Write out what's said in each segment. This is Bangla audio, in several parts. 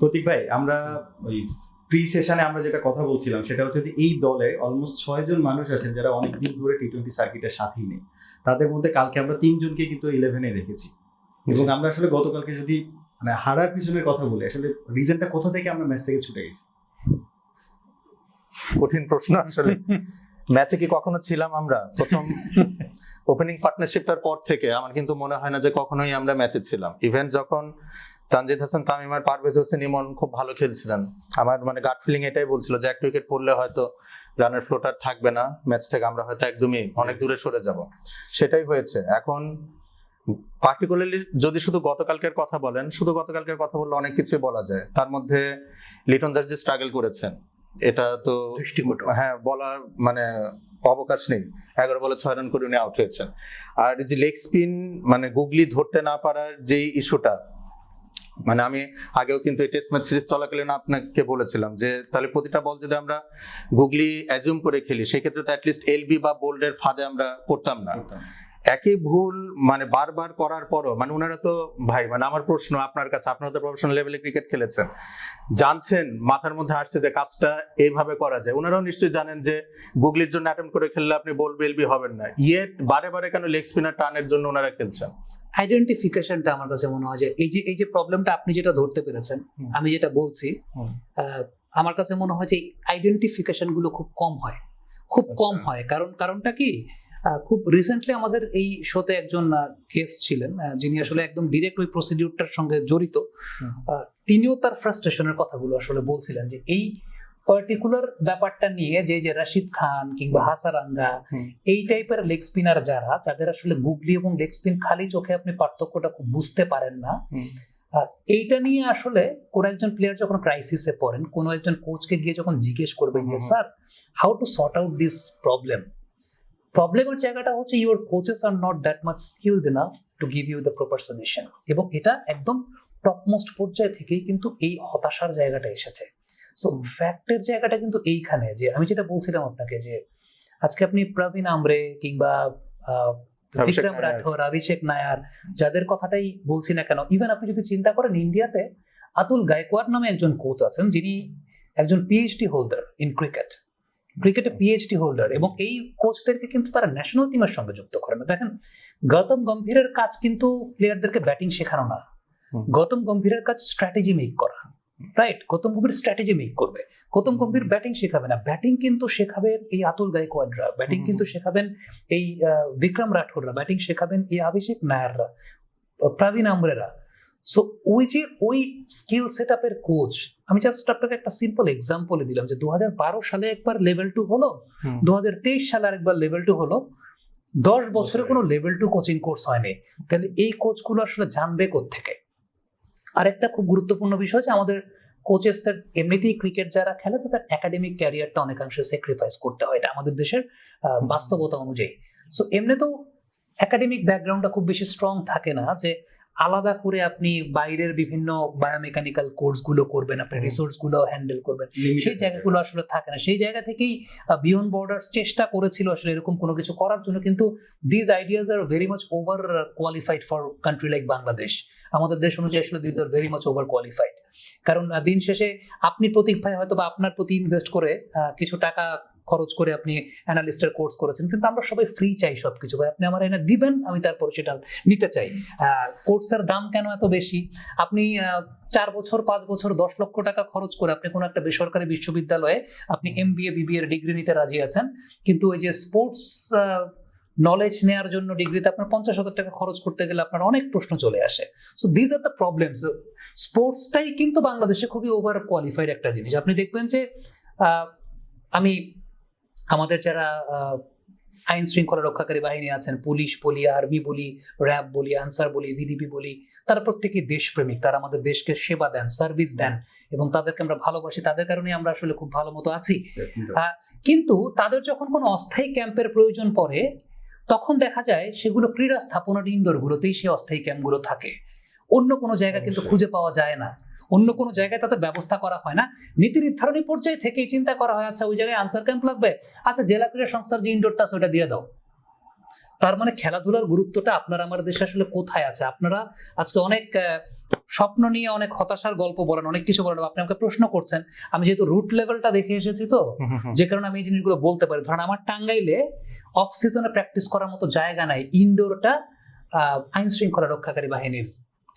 প্রতীক ভাই আমরা ওই প্রি সেশনে আমরা যেটা কথা বলছিলাম সেটা হচ্ছে যে এই দলে অলমোস্ট ছয় জন মানুষ আছেন যারা অনেকদিন ধরে টি টোয়েন্টি সার্কিটের সাথেই নেই। তাদের মধ্যে কালকে আমরা তিনজনকে কিন্তু ইলেভেনে রেখেছি। এবং আমরা আসলে গতকালকে যদি মানে হারার পিছনের কথা বলি আসলে রিজনটা কোথা থেকে আমরা ম্যাচ থেকে ছুটে গেছি? কঠিন প্রশ্ন আসলে। ম্যাচে কি কখনো ছিলাম আমরা? প্রথম ওপেনিং পার্টনারশিপটার পর থেকে আমার কিন্তু মনে হয় না যে কখনোই আমরা ম্যাচে ছিলাম। ইভেন্ট যখন তানজিদ হাসান তামিম আর পারভেজ হোসেন ইমন খুব ভালো খেলছিলেন। আমার মানে গার্ড ফিলিং এটাই বলছিল যে এক উইকেট পড়লে হয়তো রানের ফ্লোটার থাকবে না ম্যাচ থেকে আমরা হয়তো একদমই অনেক দূরে সরে যাব। সেটাই হয়েছে। এখন পার্টিকুলারলি যদি শুধু গতকালকের কথা বলেন শুধু গতকালকের কথা বললে অনেক কিছুই বলা যায়। তার মধ্যে লিটন দাস যে স্ট্রাগল করেছেন এটা তো হ্যাঁ বলার মানে অবকাশ নেই। এগারো বলে ছয় রান করে উনি আউট হয়েছেন। আর যে লেগ স্পিন মানে গুগলি ধরতে না পারার যেই ইস্যুটা মানে আমি আগেও কিন্তু এই টেস্ট ম্যাচ সিরিজ চলাকালীন আপনাকে বলেছিলাম যে তাহলে প্রতিটা বল যদি আমরা গুগলি অ্যাজিউম করে খেলি সেক্ষেত্রে তো অ্যাটলিস্ট এলবি বা বোল্ডের ফাঁদে আমরা পড়তাম না। একই ভুল মানে বারবার করার পরও মানে ওনারা তো ভাই মানে আমার প্রশ্ন আপনার কাছে আপনারা তো প্রফেশনাল লেভেলে ক্রিকেট খেলেছেন। জানছেন মাথার মধ্যে আসছে যে কাজটা এইভাবে করা যায়। ওনারাও নিশ্চয়ই জানেন যে গুগলির জন্য অ্যাটেম্প করে খেললে আপনি বল বেলবি হবেন না। ইয়েট বারে বারে কেন লেগ স্পিনার টানের জন্য ওনারা খেলছেন? আইডেন্টিফিকেশনটা আমার কাছে মনে হয় যে এই যে এই যে প্রবলেমটা আপনি যেটা ধরতে পেরেছেন আমি যেটা বলছি আমার কাছে মনে হয় যে আইডেন্টিফিকেশনগুলো খুব কম হয়। খুব কম আচ্ছা। হয়। কারণ কারণটা কি? খুব রিসেন্টলি আমাদের এই শোতে একজন কেস ছিলেন যিনি আসলে একদম ডিরেক্ট ওই প্রসিডিউরটার সঙ্গে জড়িত। তিনিও তার ফ্রাস্ট্রেশনের কথাগুলো আসলে বলছিলেন যে এই পার্টিকুলার ব্যাপারটা নিয়ে যে যে রাশিদ খান কিংবা হাসারাঙ্গা এই টাইপের লেগ স্পিনার যারা যাদের আসলে গুগলি এবং লেগ স্পিন খালি চোখে আপনি পার্থক্যটা খুব বুঝতে পারেন না এইটা নিয়ে আসলে কোন একজন প্লেয়ার যখন ক্রাইসিসে পড়েন কোন একজন কোচকে গিয়ে যখন জিজ্ঞেস করবেন যে। Sir how to sort out this problem প্রবলেমের জায়গাটা হচ্ছে your coaches are not that much skilled enough to give you the proper solution এবং এটা একদম টপমোস্ট পর্যায়ে থেকেই কিন্তু এই হতাশার জায়গাটা এসেছে। সো ফ্যাক্টের জায়গাটা কিন্তু এইখানে যে আমি যেটা বলছিলাম আপনাকে যে আজকে আপনি প্রবীণ আমরে কিংবা বিক্রম রাঠোর অভিষেক নায়ার যাদের কথাটাই বলছি না কেন ইভেন আপনি যদি চিন্তা করেন ইন্ডিয়াতে আতুল গায়কোয়াড় নামে একজন কোচ আছেন যিনি একজন পিএইচডি হোল্ডার ইন ক্রিকেট ক্রিকেটে পিএইচডি হোল্ডার এবং এই কোচদেরকে কিন্তু তারা ন্যাশনাল টিমের সঙ্গে যুক্ত করে না দেখেন গৌতম গম্ভীরের কাজ কিন্তু প্লেয়ারদেরকে ব্যাটিং শেখানো না। গৌতম গম্ভীরের কাজ স্ট্র্যাটেজি মেক করা। Right Gautam Gambhir strategy make করবে। গৌতম গম্ভীর ব্যাটিং শেখাবে না। ব্যাটিং কিন্তু শেখাবেন এই আতুল গায়কোয়াড়রা ব্যাটিং কিন্তু শেখাবেন এই বিক্রম রাঠোররা ব্যাটিং শেখাবেন এই অভিষেক নায়াররা প্রবীণ আমরেরা সো ওই যে ওই স্কিল সেট আপের কোচ আমি জাস্ট আপনাকে একটা সিম্পল এক্সাম্পল দিলাম যে দু হাজার বারো সালে একবার লেভেল টু হলো। দু সালে আরেকবার লেভেল টু হলো দশ বছরে কোনো লেভেল টু কোচিং কোর্স হয়নি। তাহলে এই কোচগুলো আসলে জানবে থেকে আরেকটা খুব গুরুত্বপূর্ণ বিষয় যে আমাদের কোচেসদের এমনিতেই ক্রিকেট যারা খেলে তাদের একাডেমিক ক্যারিয়ারটা অনেকাংশে স্যাক্রিফাইস করতে হয়। এটা আমাদের দেশের বাস্তবতা অনুযায়ী। সো এমনিতেও একাডেমিক ব্যাকগ্রাউন্ডটা খুব বেশি স্ট্রং থাকে না যে আলাদা করে আপনি বাইরের বিভিন্ন বায়োমেকানিক্যাল কোর্সগুলো করবেন আপনি হুম। রিসোর্সগুলো হ্যান্ডেল করবেন। সেই জায়গাগুলো আসলে থাকে না। সেই জায়গা থেকেই বিয়ন্ড বর্ডার্স চেষ্টা করেছিল আসলে এরকম কোনো কিছু করার জন্য কিন্তু these ideas are very much over qualified for country like Bangladesh আমাদের দেশ অনুযায়ী আসলে these are very much over qualified কারণ দিন শেষে আপনি প্রতীক ভাই হয়তো বা আপনার প্রতি ইনভেস্ট করে কিছু টাকা খরচ করে আপনি অ্যানালিস্টের কোর্স করেছেন, কিন্তু আমরা সবাই ফ্রি চাই সবকিছু। ভাই, আপনি আমার এনে দিবেন, আমি তারপরে সেটা নিতে চাই। কোর্সের দাম কেন এত বেশি? আপনি চার বছর, পাঁচ বছর, দশ লক্ষ টাকা খরচ করে আপনি কোনো একটা বেসরকারি বিশ্ববিদ্যালয়ে আপনি এম বি এ ডিগ্রি নিতে রাজি আছেন, কিন্তু ওই যে স্পোর্টস নলেজ নেওয়ার জন্য ডিগ্রিতে আপনার পঞ্চাশ হাজার টাকা খরচ করতে গেলে আপনার অনেক প্রশ্ন চলে আসে। So these are the problems স্পোর্টসটাই কিন্তু বাংলাদেশে খুবই ওভার কোয়ালিফাইড একটা জিনিস। আপনি দেখবেন যে আমি আমাদের যারা আইন শৃঙ্খলা রক্ষাকারী বাহিনী আছেন পুলিশ বলি আর্মি বলি র্যাব বলি আনসার বলি ভিডিপি বলি তারা প্রত্যেকেই দেশপ্রেমিক। তারা আমাদের দেশকে সেবা দেন সার্ভিস দেন এবং তাদেরকে আমরা ভালোবাসি। তাদের কারণে আমরা আসলে খুব ভালো মতো আছি। কিন্তু তাদের যখন কোনো অস্থায়ী ক্যাম্পের প্রয়োজন পড়ে তখন দেখা যায় সেগুলো ক্রীড়া স্থাপনার ইনডোর গুলোতেই সেই অস্থায়ী ক্যাম্পগুলো থাকে। অন্য কোনো জায়গা কিন্তু খুঁজে পাওয়া যায় না। অন্য কোনো জায়গায় তাদের ব্যবস্থা করা হয় না। নীতি নির্ধারণী পর্যায়ে থেকেই চিন্তা করা হয় আচ্ছা ওই জায়গায় আনসার ক্যাম্প লাগবে? আচ্ছা জেলা ক্রীড়া সংস্থার যে ইনডোরটা আছে ওটা দিয়ে দাও। তার মানে খেলাধুলার গুরুত্বটা আপনার আমার দেশে আসলে কোথায় আছে? আপনারা আজকে অনেক স্বপ্ন নিয়ে অনেক হতাশার গল্প বলেন অনেক কিছু বলেন আপনি আমাকে প্রশ্ন করছেন। আমি যেহেতু রুট লেভেলটা দেখে এসেছি তো যে কারণে আমি এই জিনিসগুলো বলতে পারি। ধরেন আমার টাঙ্গাইলে অফ সিজনে প্র্যাকটিস করার মতো জায়গা নাই। ইনডোরটা আইন শৃঙ্খলা রক্ষাকারী বাহিনীর।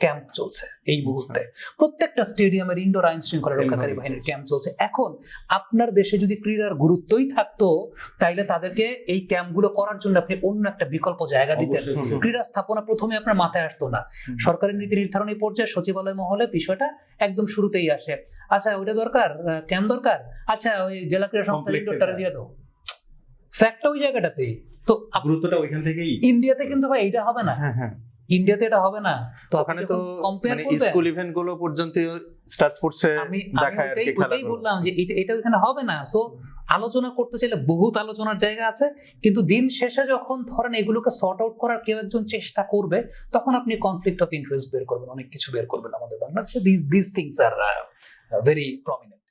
ক্যাম্প চলছে এই মুহূর্তে। প্রত্যেকটা স্টেডিয়ামের ইনডোর আইন শৃঙ্খলা রক্ষাকারী বাহিনীর ক্যাম্প চলছে। এখন আপনার দেশে যদি ক্রীড়ার গুরুত্বই থাকতো তাইলে তাদেরকে এই ক্যাম্পগুলো করার জন্য আপনি অন্য একটা বিকল্প জায়গা দিতেন। ক্রীড়া স্থাপনা প্রথমে আপনার মাথায় আসতো না। সরকারের নীতি নির্ধারণী পর্যায়ে সচিবালয় মহলে বিষয়টা একদম শুরুতেই আসে। আচ্ছা ওইটা দরকার? ক্যাম্প দরকার? আচ্ছা ওই জেলা ক্রীড়া সংস্থার ইনডোরটা দিয়ে দাও। ফ্যাক্টটা ওই জায়গাটাতেই। তো গুরুত্বটা ওইখান থেকেই। ইন্ডিয়াতে কিন্তু ভাই এটা হবে না। হ্যাঁ হ্যাঁ। ইন্ডিয়াতে এটা হবে না। তো ওখানে তো মানে স্কুল ইভেন্টগুলো পর্যন্ত স্টার স্পোর্টসে দেখায় আর কি খেলাগুলো। বললাম যে এটা এটা এখানে হবে না। সো আলোচনা করতে চাইলে বহুত আলোচনার জায়গা আছে। কিন্তু দিন শেষে যখন ধরেন এগুলোকে সর্ট আউট করার কেউ একজন চেষ্টা করবে তখন আপনি কনফ্লিক্ট অফ ইন্টারেস্ট বের করবেন অনেক কিছু বের করবেন আমাদের বাংলাদেশে। This this things are very prominent